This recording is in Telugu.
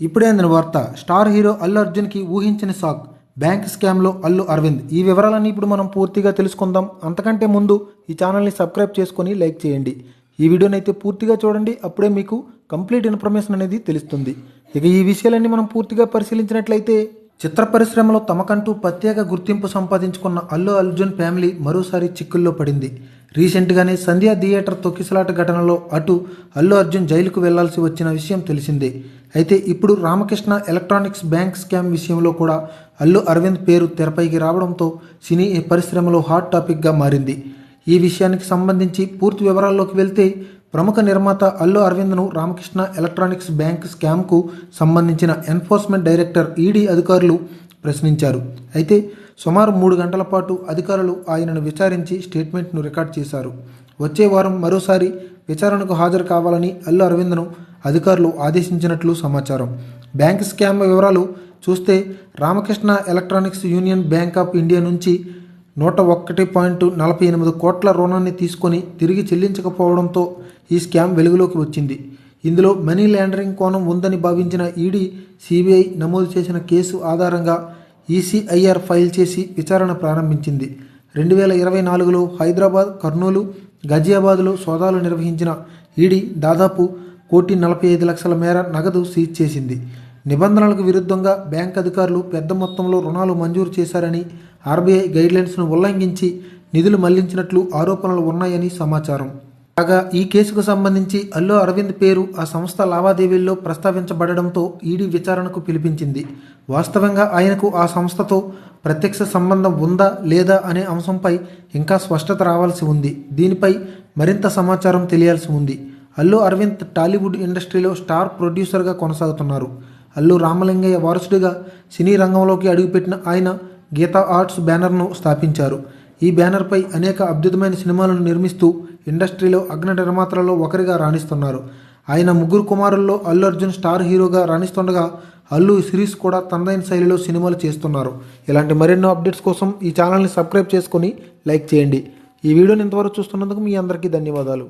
ఇప్పుడే అందిన వార్త స్టార్ హీరో అల్లు అర్జున్కి ఊహించని షాక్. బ్యాంక్ స్కామ్లో అల్లు అరవింద్. ఈ వివరాలన్నీ ఇప్పుడు మనం పూర్తిగా తెలుసుకుందాం. అంతకంటే ముందు ఈ ఛానల్ని సబ్స్క్రైబ్ చేసుకొని లైక్ చేయండి. ఈ వీడియోని అయితే పూర్తిగా చూడండి. అప్పుడే మీకు కంప్లీట్ ఇన్ఫర్మేషన్ అనేది తెలుస్తుంది. ఇక ఈ విషయాలన్నీ మనం పూర్తిగా పరిశీలించినట్లయితే చిత్ర పరిశ్రమలో తమకంటూ ప్రత్యేక గుర్తింపు సంపాదించుకున్న అల్లు అర్జున్ ఫ్యామిలీ మరోసారి చిక్కుల్లో పడింది. రీసెంట్గానే సంధ్యా థియేటర్ తొక్కిసలాట ఘటనలో అటు అల్లు అర్జున్ జైలుకు వెళ్ళాల్సి వచ్చిన విషయం తెలిసిందే. అయితే ఇప్పుడు రామకృష్ణ ఎలక్ట్రానిక్స్ బ్యాంక్ స్కామ్ విషయంలో కూడా అల్లు అరవింద్ పేరు తెరపైకి రావడంతో సినీ పరిశ్రమలో హాట్ టాపిక్గా మారింది. ఈ విషయానికి సంబంధించి పూర్తి వివరాల్లోకి వెళ్తే ప్రముఖ నిర్మాత అల్లు అరవింద్ను రామకృష్ణ ఎలక్ట్రానిక్స్ బ్యాంక్ స్కామ్కు సంబంధించిన ఎన్ఫోర్స్మెంట్ డైరెక్టర్ ఈడీ అధికారులు ప్రశ్నించారు. అయితే సుమారు మూడు గంటల పాటు అధికారులు ఆయనను విచారించి స్టేట్మెంట్ను రికార్డ్ చేశారు. వచ్చే వారం మరోసారి విచారణకు హాజరు కావాలని అల్లు అరవింద్ను అధికారులు ఆదేశించినట్లు సమాచారం. బ్యాంక్ స్కామ్ వివరాలు చూస్తే Ramakrishna electronics union bank of India నుంచి నూట ఒక్కటి పాయింట్ నలభై ఎనిమిది కోట్ల రుణాన్ని తీసుకొని తిరిగి చెల్లించకపోవడంతో ఈ స్కామ్ వెలుగులోకి వచ్చింది. ఇందులో మనీ లాండరింగ్ కోణం ఉందని భావించిన ఈడీ సిబిఐ నమోదు చేసిన కేసు ఆధారంగా ఈసీఐఆర్ ఫైల్ చేసి విచారణ ప్రారంభించింది. రెండు వేల ఇరవై నాలుగులో హైదరాబాద్ కర్నూలు గజియాబాద్లో సోదాలు నిర్వహించిన ఈడీ దాదాపు కోటి నలభై ఐదు లక్షల మేర నగదు సీజ్ చేసింది. నిబంధనలకు విరుద్ధంగా బ్యాంక్ అధికారులు పెద్ద మొత్తంలో రుణాలు మంజూరు చేశారని ఆర్బీఐ గైడ్లైన్స్ను ఉల్లంఘించి నిధులు మళ్ళించినట్లు ఆరోపణలు ఉన్నాయని సమాచారం. కాగా ఈ కేసుకు సంబంధించి అల్లు అరవింద్ పేరు ఆ సంస్థ లావాదేవీల్లో ప్రస్తావించబడడంతో ఈడీ విచారణకు పిలిపించింది. వాస్తవంగా ఆయనకు ఆ సంస్థతో ప్రత్యక్ష సంబంధం ఉందా లేదా అనే అంశంపై ఇంకా స్పష్టత రావాల్సి ఉంది. దీనిపై మరింత సమాచారం తెలియాల్సి ఉంది. అల్లు అరవింద్ టాలీవుడ్ ఇండస్ట్రీలో స్టార్ ప్రొడ్యూసర్గా కొనసాగుతున్నారు. అల్లు రామలింగయ్య వారసుడిగా సినీ రంగంలోకి అడుగుపెట్టిన ఆయన గీతా ఆర్ట్స్ బ్యానర్ను స్థాపించారు. ఈ బ్యానర్పై అనేక అద్భుతమైన సినిమాలను నిర్మిస్తూ ఇండస్ట్రీలో అగ్న నిర్మాతలలో ఒకరిగా రాణిస్తున్నారు. ఆయన ముగ్గురు కుమారుల్లో అల్లు అర్జున్ స్టార్ హీరోగా రాణిస్తుండగా అల్లు సిరీస్ కూడా తనదైన శైలిలో సినిమాలు చేస్తున్నారు. ఇలాంటి మరెన్నో అప్డేట్స్ కోసం ఈ ఛానల్ని సబ్స్క్రైబ్ చేసుకొని లైక్ చేయండి. ఈ వీడియోని ఇంతవరకు చూస్తున్నందుకు మీ అందరికీ ధన్యవాదాలు.